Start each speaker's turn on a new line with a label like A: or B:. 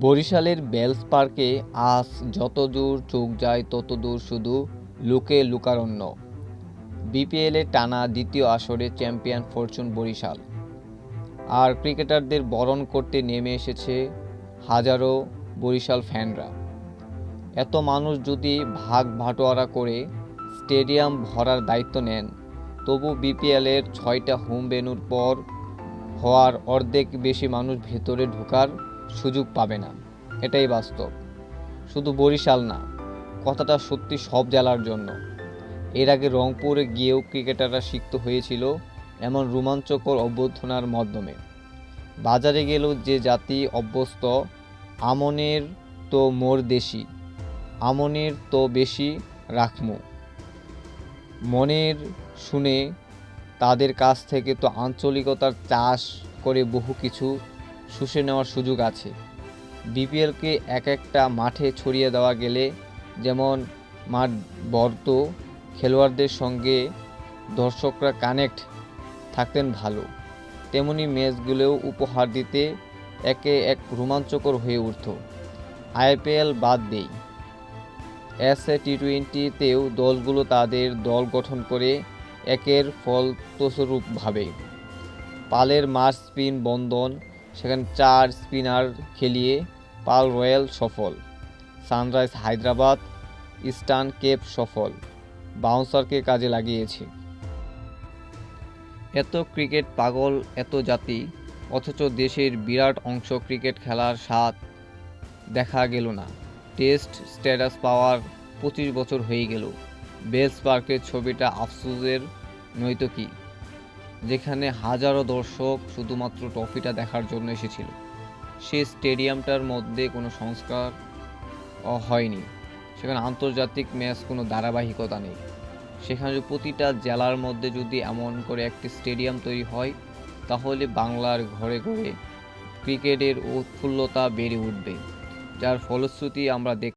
A: বরিশালের বেলস পার্কে আজ যতদূর চোখ যায় ততদূর শুধু লোকে লোকারণ্য। বিপিএলে টানা দ্বিতীয় আসরে চ্যাম্পিয়ন ফরচুন বরিশাল। আর ক্রিকেটারদের বরণ করতে নেমে এসেছে হাজারো বরিশাল ফ্যানরা। এত মানুষ যদি ভাগ ভাটোয়ারা করে স্টেডিয়াম ভরার দায়িত্ব নেন, তবু বিপিএলের ছয়টা হোম বেনুর পর হওয়ার অর্ধেক বেশি মানুষ ভেতরে ঢোকার সুযোগ পাবে না। এটাই বাস্তব। শুধু বরিশাল না, কথাটা সত্যি সব জেলার জন্য। এর আগে রংপুরে গিয়েও ক্রিকেটাররা সিক্ত হয়েছিল এমন রোমাঞ্চকর অভ্যর্থনার মাধ্যমে। বাজারে গেলেও যে জাতি অভ্যস্ত, আমনের তো মোর দেশি, আমনের তো বেশি রাখমু। মনের শুনে তাদের কাছ থেকে তো আঞ্চলিকতার চাষ করে বহু কিছু শুষে নেওয়ার সুযোগ আছে। বিপিএলকে এক একটা মাঠে ছড়িয়ে দেওয়া গেলে, যেমন মাঠ বর্ত, খেলোয়াড়দের সঙ্গে দর্শকরা কানেক্ট থাকতেন ভালো, তেমনি ম্যাচগুলোও উপহার দিতে একে এক রোমাঞ্চকর হয়ে উঠত। আইপিএল বাদ দেই। এস এ টি টোয়েন্টিতেও দলগুলো তাদের দল গঠন করে একের ফলপ্রসূরূপ ভাবে পালের মাস স্পিন বন্ধন সেখানে চার স্পিনার খেলিয়ে পাল রয়্যাল সফল। সানরাইজ হায়দ্রাবাদ, ইস্টার্ন কেপ সফল। বাউন্সারকে কাজে লাগিয়েছে। এত ক্রিকেট পাগল, এত জাতি, অথচ দেশের বিরাট অংশ ক্রিকেট খেলার স্বাদ দেখা গেল না। টেস্ট স্ট্যাটাস পাওয়ার পঁচিশ বছর হয়ে গেল। বেস পার্কের ছবিটা আফসোসের নয়তো কি? যেখানে হাজারো দর্শক শুধুমাত্র ট্রফিটা দেখার জন্য এসেছিল। সে স্টেডিয়ামটার মধ্যে কোনো সংস্কার হয়নি। সেখানে আন্তর্জাতিক ম্যাচ কোনো ধারাবাহিকতা নেই। সেখানে প্রতিটা জেলার মধ্যে যদি এমন করে একটি স্টেডিয়াম তৈরি হয়, তাহলে বাংলার ঘরে ঘরে ক্রিকেটের উৎফুল্লতা বেড়ে উঠবে। যার ফলশ্রুতি আমরা দেখ